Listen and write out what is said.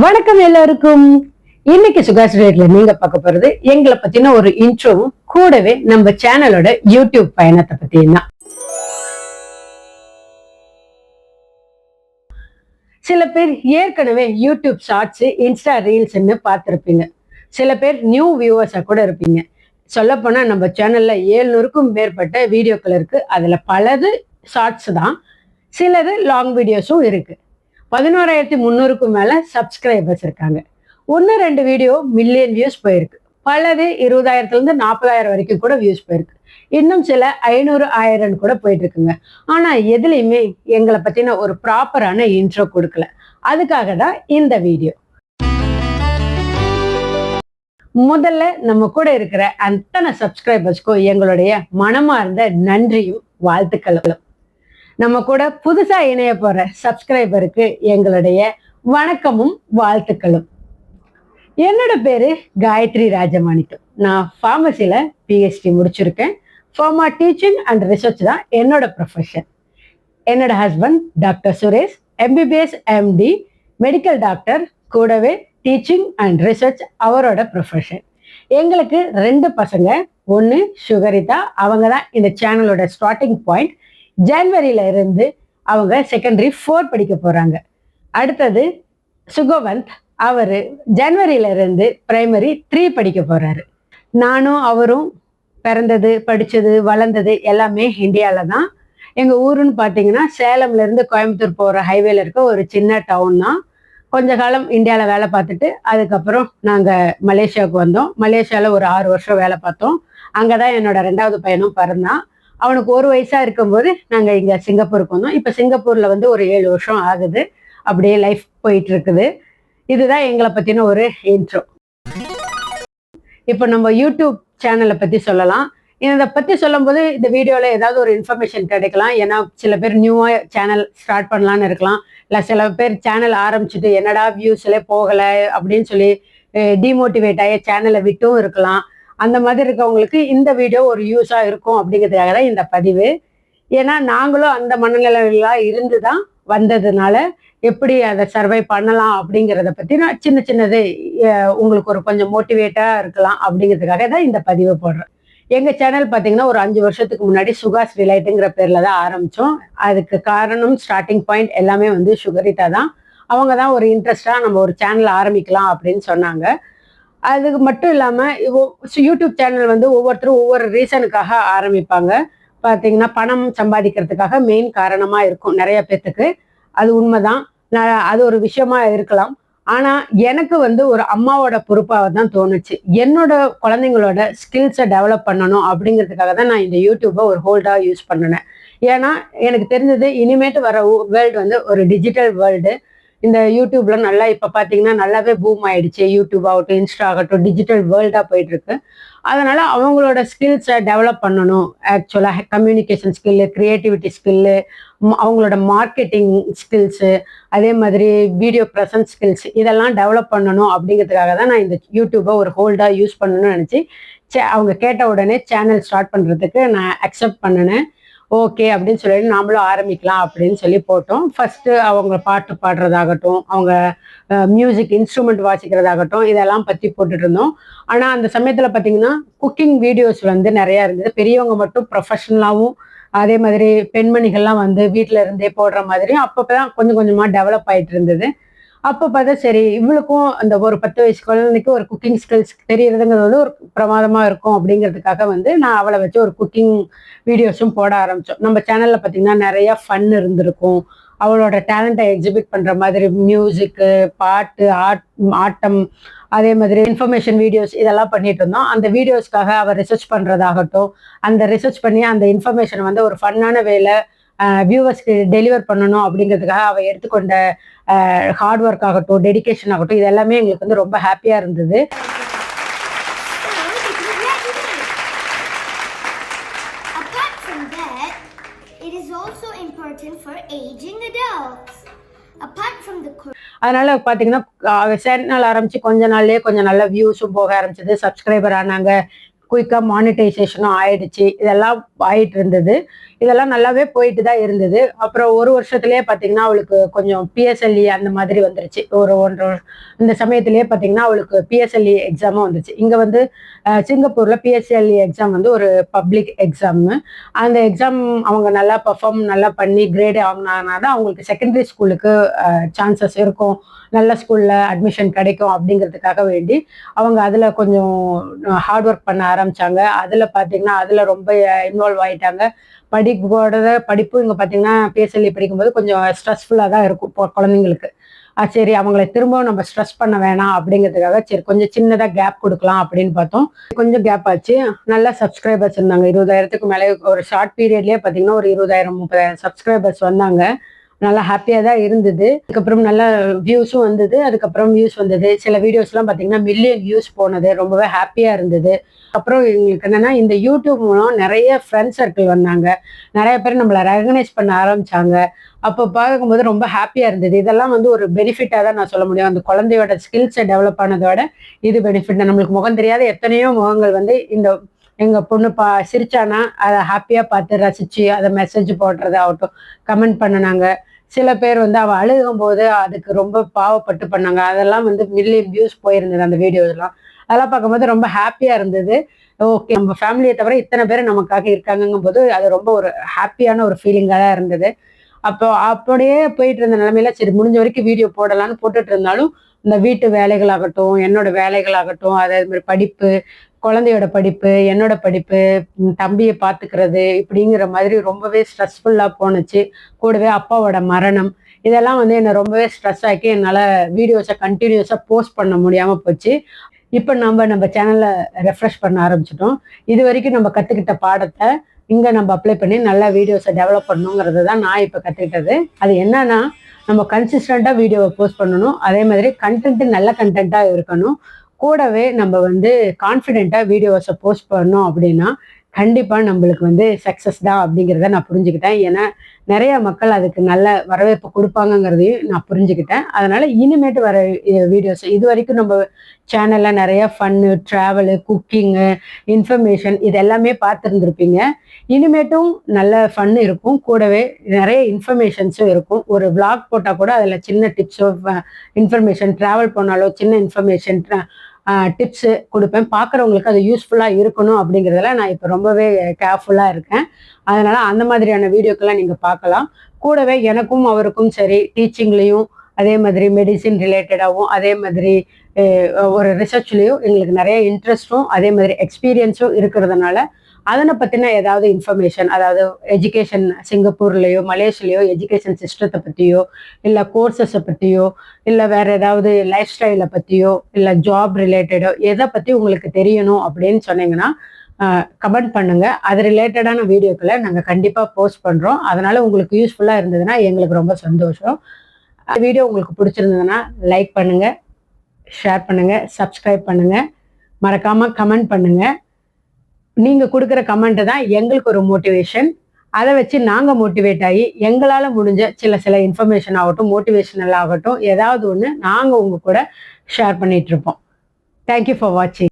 வணக்கம் எல்லாருக்கும். இன்னைக்கு சுகாஷ் ரேட்ல நீங்க பார்க்க போறது எங்களை பத்தின ஒரு இன்ட்ரோவும் கூடவே நம்ம சேனலோட யூடியூப் பயணத்தை பத்தியும் தான். சில பேர் ஏற்கனவே யூடியூப் ஷார்ட்ஸ் இன்ஸ்டா ரீல்ஸ்ன்னு பார்த்துருப்பீங்க. சில பேர் நியூ வியூவர்ஸா கூட இருப்பீங்க. சொல்லப்போனா நம்ம சேனல்ல ஏழ்நூறுக்கும் மேற்பட்ட வீடியோக்கள் இருக்கு. அதுல பலது ஷார்ட்ஸ் தான். சிலது லாங் வீடியோஸும் இருக்கு. பதினோராயிரத்தி முந்நூறுக்கும் மேலே சப்ஸ்கிரைபர்ஸ் இருக்காங்க. ஒன்று ரெண்டு வீடியோ மில்லியன் வியூஸ் போயிருக்கு. பலது இருபதாயிரத்துலேருந்து நாற்பதாயிரம் வரைக்கும் கூட வியூஸ் போயிருக்கு. இன்னும் சில ஐநூறு ஆயிரம் கூட போயிட்டு இருக்குங்க ஆனால் எதுலையுமே எங்களை பற்றின ஒரு ப்ராப்பரான இன்ட்ரோ கொடுக்கல. அதுக்காக தான் இந்த வீடியோ முதல்ல நம்ம கூட இருக்கிற அத்தனை சப்ஸ்கிரைபர்ஸ்க்கும் எங்களுடைய மனமார்ந்த நன்றியும் வாழ்த்துக்களும். நம்ம கூட புதுசா இணைய போற சப்ஸ்கிரைபருக்கு எங்களுடைய வணக்கமும் வாழ்த்துக்களும். என்னோட பேரு காயத்ரி ராஜமாணிக்கம். நான் ஃபார்மசியில பிஹெச்டி முடிச்சிருக்கேன். ஃபார்மா டீச்சிங் அண்ட் ரிசர்ச் தான் என்னோட ப்ரொஃபஷன் என்னோட husband doctor Suresh MBBS MD medical doctor கூடவே டீச்சிங் அண்ட் ரிசர்ச் அவரோட ப்ரொஃபஷன் எங்களுக்கு ரெண்டு பசங்க. ஒன்று சுகரிதா அவங்க தான் இந்த சேனலோட ஸ்டார்டிங் பாயிண்ட் ஜான்வரியில இருந்து அவங்க செகண்டரி ஃபோர் படிக்க போறாங்க. அடுத்தது சுகவந்த் அவர் ஜனவரியில இருந்து பிரைமரி த்ரீ படிக்க போறாரு. நானும் அவரும் பிறந்தது படித்தது வளர்ந்தது எல்லாமே இந்தியாவில் தான். எங்கள் ஊருன்னு பார்த்தீங்கன்னா சேலம்லேருந்து கோயம்புத்தூர் போகிற ஹைவேல இருக்க ஒரு சின்ன டவுன் தான். கொஞ்ச காலம் இந்தியாவில் வேலை பார்த்துட்டு அதுக்கப்புறம் நாங்கள் மலேசியாவுக்கு வந்தோம். மலேசியாவில் ஒரு ஆறு வருஷம் வேலை பார்த்தோம். அங்கே தான் என்னோட ரெண்டாவது பையனும் பிறந்தான். அவனுக்கு ஒரு வயசாக இருக்கும்போது நாங்கள் இங்கே சிங்கப்பூருக்கு வந்தோம் இப்போ சிங்கப்பூரில் வந்து ஒரு ஏழு வருஷம் ஆகுது. அப்படியே லைஃப் போயிட்டு இருக்குது இதுதான் எங்களை பற்றின ஒரு இன்ட்ரோ இப்போ நம்ம யூடியூப் சேனலை பற்றி சொல்லலாம். இதை பற்றி சொல்லும்போது இந்த வீடியோவில் ஏதாவது ஒரு இன்ஃபர்மேஷன் கிடைக்கலாம். ஏன்னா சில பேர் நியூவாக சேனல் ஸ்டார்ட் பண்ணலான்னு இருக்கலாம். இல்லை சில பேர் சேனல் ஆரம்பிச்சுட்டு என்னடா வியூஸ்ல போகலை அப்படின்னு சொல்லி டிமோட்டிவேட் ஆகிய சேனலை விட்டும் இருக்கலாம். அந்த மாதிரி இருக்கவங்களுக்கு இந்த வீடியோ ஒரு யூஸாக இருக்கும் அப்படிங்கிறதுக்காக தான் இந்த பதிவு. ஏன்னா நாங்களும் அந்த மனநிலையெல்லாம் இருந்து தான் வந்ததுனால எப்படி அதை சர்வை பண்ணலாம் அப்படிங்கிறத பற்றி நான் சின்ன சின்னது உங்களுக்கு ஒரு கொஞ்சம் மோட்டிவேட்டாக இருக்கலாம் அப்படிங்கிறதுக்காக தான் இந்த பதிவை போடுறேன். எங்கள் சேனல் பார்த்தீங்கன்னா ஒரு அஞ்சு வருஷத்துக்கு முன்னாடி சுகாஸ் ரிலைட்டுங்கிற பேரில் தான் ஆரம்பித்தோம் அதுக்கு காரணம் ஸ்டார்டிங் பாயிண்ட் எல்லாமே வந்து சுகரிதா தான். அவங்க தான் ஒரு இன்ட்ரெஸ்டாக நம்ம ஒரு சேனல் ஆரம்பிக்கலாம் அப்படின்னு சொன்னாங்க. அதுக்கு மட்டும் இல்லாமல் யூடியூப் சேனல் வந்து ஒவ்வொருத்தரும் ஒவ்வொரு ரீசனுக்காக ஆரம்பிப்பாங்க. பார்த்தீங்கன்னா பணம் சம்பாதிக்கிறதுக்காக மெயின் காரணமாக இருக்கும் நிறைய பேர்த்துக்கு அது உண்மைதான். நான் அது ஒரு விஷயமா இருக்கலாம். ஆனால் எனக்கு வந்து ஒரு அம்மாவோட பொறுப்பாக தான் தோணுச்சு. என்னோட குழந்தைங்களோட ஸ்கில்ஸை டெவலப் பண்ணணும் அப்படிங்கிறதுக்காக தான் நான் இந்த யூடியூப்பை ஒரு ஹோல்டாக யூஸ் பண்ணினேன். ஏன்னா எனக்கு தெரிஞ்சது இனிமேட்டு வர வேர்ல்டு வந்து ஒரு டிஜிட்டல் வேர்ல்டு இந்த யூடியூப்ல நல்லா இப்போ பார்த்தீங்கன்னா நல்லாவே பூம் ஆயிடுச்சு. யூடியூப் ஆகட்டும் இன்ஸ்டா ஆகட்டும் டிஜிட்டல் வேர்ல்டாக போயிட்டு இருக்கு அதனால அவங்களோட ஸ்கில்ஸை டெவலப் பண்ணணும். ஆக்சுவலாக கம்யூனிகேஷன் ஸ்கில்லு கிரியேட்டிவிட்டி ஸ்கில்லு அவங்களோட மார்க்கெட்டிங் ஸ்கில்ஸு அதே மாதிரி வீடியோ ப்ரெசன்ஸ் ஸ்கில்ஸ் இதெல்லாம் டெவலப் பண்ணணும் அப்படிங்கிறதுக்காக தான் நான் இந்த யூடியூப்பை ஒரு ஹோல்டாக யூஸ் பண்ணணும்னு நினச்சி அவங்க கேட்ட உடனே சேனல் ஸ்டார்ட் பண்ணுறதுக்கு நான் அக்செப்ட் பண்ணினேன். ஓகே அப்படின்னு சொல்லிட்டு நாமளும் ஆரம்பிக்கலாம் அப்படின்னு சொல்லி போட்டோம். ஃபர்ஸ்ட் அவங்க பாட்டு பாடுறதாகட்டும் அவங்க மியூசிக் இன்ஸ்ட்ருமெண்ட் வாசிக்கிறதாகட்டும் இதெல்லாம் பற்றி போட்டுட்டு இருந்தோம். ஆனால் அந்த சமயத்தில் பார்த்தீங்கன்னா குக்கிங் வீடியோஸ் வந்து நிறையா இருந்தது. பெரியவங்க மட்டும் ப்ரொஃபஷனலாகவும் அதே மாதிரி பெண்மணிகள்லாம் வந்து வீட்டில் இருந்தே போடுற மாதிரியும் அப்பப்போ தான் கொஞ்சம் கொஞ்சமாக டெவலப் ஆயிட்டு இருந்தது. அப்போ பார்த்தா சரி இவளுக்கும் அந்த ஒரு பத்து வயசு குழந்தைக்கு ஒரு குக்கிங் ஸ்கில்ஸ் தெரியறதுங்கிறது வந்து ஒரு பிரமாதமாக இருக்கும் அப்படிங்கிறதுக்காக வந்து நான் அவளை வச்சு ஒரு குக்கிங் வீடியோஸும் போட ஆரம்பித்தோம் நம்ம சேனலில் பார்த்தீங்கன்னா நிறைய ஃபன் இருந்திருக்கும். அவளோட டேலண்ட்டை எக்ஸிபிட் பண்ணுற மாதிரி மியூசிக்கு பாட்டு ஆட் ஆட்டம் அதே மாதிரி இன்ஃபர்மேஷன் வீடியோஸ் இதெல்லாம் பண்ணிட்டு இருந்தோம். அந்த வீடியோஸ்க்காக அவள் ரிசர்ச் பண்ணுறதாகட்டும் அந்த ரிசர்ச் பண்ணி அந்த இன்ஃபர்மேஷன் வந்து ஒரு ஃபன்னான வேலை வியூவர்ஸ்க்கு டெலிவர் பண்ணணும் அப்படிங்கிறதுக்காக அவள் எடுத்துக்கொண்ட ஹார்ட் ஒர்க் ஆகட்டும் டெடிகேஷன் ஆகட்டும் இது எல்லாமே எங்களுக்கு வந்து ரொம்ப ஹாப்பியாக இருந்தது. அதனால பார்த்தீங்கன்னா சேனல் ஆரம்பிச்சு கொஞ்ச நாள்லயே கொஞ்சம் நல்ல வியூஸும் போக ஆரம்பிச்சது. சப்ஸ்கிரைபர் ஆனாங்க. குயிக்காக மானிட்டைசேஷனும் ஆயிடுச்சு. இதெல்லாம் ஆயிட்டு இருந்தது. இதெல்லாம் நல்லாவே போயிட்டு தான் இருந்தது. அப்புறம் ஒரு வருஷத்துலேயே பார்த்தீங்கன்னா அவளுக்கு கொஞ்சம் பிஎஸ்எல்இ அந்த மாதிரி வந்துருச்சு. ஒரு ஒன்றரை இந்த சமயத்திலேயே பார்த்தீங்கன்னா அவளுக்கு பிஎஸ்எல்இ எக்ஸாமும் வந்துச்சு. இங்கே வந்து சிங்கப்பூரில் பிஎஸ்எல்இ எக்ஸாம் வந்து ஒரு பப்ளிக் எக்ஸாமு அந்த எக்ஸாம் அவங்க நல்லா பர்ஃபார்ம் நல்லா பண்ணி கிரேட் வாங்கினாங்கன்னா தான் அவங்களுக்கு செகண்டரி ஸ்கூலுக்கு சான்சஸ் இருக்கும். நல்ல ஸ்கூலில் அட்மிஷன் கிடைக்கும் அப்படிங்கிறதுக்காக வேண்டி அவங்க அதில் கொஞ்சம் ஹார்ட் ஒர்க் பண்ண ஆரம்பிச்சாங்க. அதுல பாத்தீங்கன்னா அதுல ரொம்ப இன்வால்வ் ஆயிட்டாங்க. படிப்போட படிப்பு இங்க பாத்தீங்கன்னா பிஎஸ்எல்இ படிக்கும்போது கொஞ்சம் ஸ்ட்ரெஸ்ஃபுல்லா தான் இருக்கும் குழந்தைங்களுக்கு. ஆ, சரி அவங்களை திரும்பவும் நம்ம ஸ்ட்ரெஸ் பண்ண வேணாம் அப்படிங்கிறதுக்காக சரி கொஞ்சம் சின்னதா கேப் கொடுக்கலாம் அப்படின்னு பார்த்தோம். கொஞ்சம் கேப் ஆச்சு. நல்ல சப்ஸ்கிரைபர்ஸ் இருந்தாங்க. இருபதாயிரத்துக்கு மேலே ஒரு ஷார்ட் பீரியட்லயே பாத்தீங்கன்னா ஒரு இருபதாயிரம் முப்பதாயிரம் சப்ஸ்கிரைபர்ஸ் வந்தாங்க. நல்லா ஹாப்பியாக தான் இருந்தது. அதுக்கப்புறம் நல்லா வியூஸும் வந்தது. அதுக்கப்புறம் வியூஸ் வந்தது. சில வீடியோஸ்லாம் பார்த்தீங்கன்னா மில்லியன் வியூஸ் போனது. ரொம்பவே ஹாப்பியாக இருந்தது. அப்புறம் எங்களுக்கு என்னென்னா இந்த யூடியூப் மூலம் நிறைய ஃப்ரெண்ட் சர்க்கிள் வந்தாங்க. நிறைய பேர் நம்மளை ரெகனைஸ் பண்ண ஆரம்பிச்சாங்க. அப்போ பார்க்கும்போது ரொம்ப ஹாப்பியாக இருந்தது. இதெல்லாம் வந்து ஒரு பெனிஃபிட்டாக தான் நான் சொல்ல முடியும். அந்த குழந்தையோட ஸ்கில்ஸை டெவலப் ஆனதோட இது பெனிஃபிட் நம்மளுக்கு முகம் தெரியாத எத்தனையோ முகங்கள் வந்து இந்த எங்கள் பொண்ணு பா சிரிச்சானா அதை ஹாப்பியாக பார்த்து ரசித்து அதை மெசேஜ் போடுறது ஆகட்டும் கமெண்ட் பண்ணினாங்க. சில பேர் வந்து அவ அழுகும் போது அதுக்கு ரொம்ப பாவப்பட்டு பண்ணாங்க. அதெல்லாம் வந்து மில்லியன் வியூஸ் போயிருந்தது அந்த வீடியோஸ்லாம் அதெல்லாம் பார்க்கும்போது ரொம்ப ஹாப்பியா இருந்தது. ஓகே நம்ம ஃபேமிலியை தவிர இத்தனை பேர் நமக்காக இருக்காங்கங்கும் போது அது ரொம்ப ஒரு ஹாப்பியான ஒரு ஃபீலிங்காக தான் இருந்தது. அப்போ அப்படியே போயிட்டு இருந்த நிலைமையில சரி முடிஞ்ச வரைக்கும் வீடியோ போடலான்னு போட்டுட்டு இருந்தாலும் இந்த வீட்டு வேலைகளாகட்டும் என்னோட வேலைகளாகட்டும் அதே மாதிரி படிப்பு குழந்தையோட படிப்பு என்னோட படிப்பு தம்பியை பார்த்துக்கிறது இப்படிங்கிற மாதிரி ரொம்பவே ஸ்ட்ரெஸ்ஃபுல்லாக போணுச்சு. கூடவே அப்பாவோட மரணம் இதெல்லாம் வந்து என்னை ரொம்பவே ஸ்ட்ரெஸ் ஆக்கி என்னால் வீடியோஸை கண்டினியூஸாக போஸ்ட் பண்ண முடியாமல் போச்சு. இப்போ நம்ம நம்ம சேனலை ரெஃப்ரெஷ் பண்ண ஆரம்பிச்சிட்டோம். இது வரைக்கும் நம்ம கற்றுக்கிட்ட பாடத்தை இங்கே நம்ம அப்ளை பண்ணி நல்லா வீடியோஸை டெவலப் பண்ணணுங்கிறது தான் நான் இப்போ கற்றுக்கிட்டது அது என்னன்னா நம்ம கன்சிஸ்டண்ட்டாக வீடியோவை போஸ்ட் பண்ணணும். அதே மாதிரி கண்டென்ட் நல்ல கண்டென்ட்டாக இருக்கணும். கூடவே நம்ம வந்து கான்ஃபிடென்ட்டாக வீடியோஸை போஸ்ட் பண்ணோம் அப்படின்னா கண்டிப்பாக நம்மளுக்கு வந்து சக்ஸஸ் தான் அப்படிங்கிறத நான் புரிஞ்சுக்கிட்டேன். ஏன்னா நிறைய மக்கள் அதுக்கு நல்ல வரவேற்பு கொடுப்பாங்கங்கிறதையும் நான் புரிஞ்சுக்கிட்டேன். அதனால இனிமேட்டு வர வீடியோஸ் இது வரைக்கும் நம்ம சேனல்ல நிறைய ஃபன்னு ட்ராவலு குக்கிங்கு இன்ஃபர்மேஷன் இது எல்லாமே பார்த்துருந்துருப்பீங்க. இனிமேட்டும் நல்ல ஃபன் இருக்கும். கூடவே நிறைய இன்ஃபர்மேஷன்ஸும் இருக்கும். ஒரு விளாக் போட்டால் கூட அதில் சின்ன டிப்ஸோ இன்ஃபர்மேஷன் ட்ராவல் போனாலோ சின்ன இன்ஃபர்மேஷன் டிப்ஸு கொடுப்பேன். பார்க்குறவங்களுக்கு அது யூஸ்ஃபுல்லாக இருக்கணும் அப்படிங்கிறதுல நான் இப்போ ரொம்பவே கேர்ஃபுல்லாக இருக்கேன். அதனால் அந்த மாதிரியான வீடியோக்கெல்லாம் நீங்கள் பார்க்கலாம். கூடவே எனக்கும் அவருக்கும் சரி டீச்சிங்லேயும் அதே மாதிரி மெடிசின் ரிலேட்டடாகவும் அதே மாதிரி ஒரு ரிசர்ச்லேயும் எங்களுக்கு நிறைய இன்ட்ரெஸ்ட்டும் அதே மாதிரி எக்ஸ்பீரியன்ஸும் இருக்கிறதுனால அதனை பற்றின ஏதாவது இன்ஃபர்மேஷன் அதாவது எஜுகேஷன் சிங்கப்பூர்லேயோ மலேசியாலேயோ எஜுகேஷன் சிஸ்டத்தை பற்றியோ இல்லை கோர்சஸை பற்றியோ இல்லை வேற ஏதாவது லைஃப் ஸ்டைலை பற்றியோ இல்லை ஜாப் ரிலேட்டடோ எதை பற்றி உங்களுக்கு தெரியணும் அப்படின்னு சொன்னீங்கன்னா கமெண்ட் பண்ணுங்க. அது ரிலேட்டடான வீடியோக்களை நாங்கள் கண்டிப்பாக போஸ்ட் பண்ணுறோம் அதனால உங்களுக்கு யூஸ்ஃபுல்லாக இருந்ததுன்னா எங்களுக்கு ரொம்ப சந்தோஷம். அந்த வீடியோ உங்களுக்கு பிடிச்சிருந்ததுன்னா லைக் பண்ணுங்கள் ஷேர் பண்ணுங்கள் சப்ஸ்கிரைப் பண்ணுங்கள் மறக்காமல் கமெண்ட் பண்ணுங்கள் நீங்க கொடுக்குற கமெண்ட் தான் எங்களுக்கு ஒரு மோட்டிவேஷன் அதை வச்சு நாங்கள் மோட்டிவேட் ஆகி எங்களால் முடிஞ்ச சில சில இன்ஃபர்மேஷன் ஆகட்டும் மோட்டிவேஷனல் ஆகட்டும் ஏதாவது ஒன்று நாங்கள் உங்க கூட ஷேர் பண்ணிட்டு இருப்போம். தேங்க்யூ ஃபார் வாட்சிங்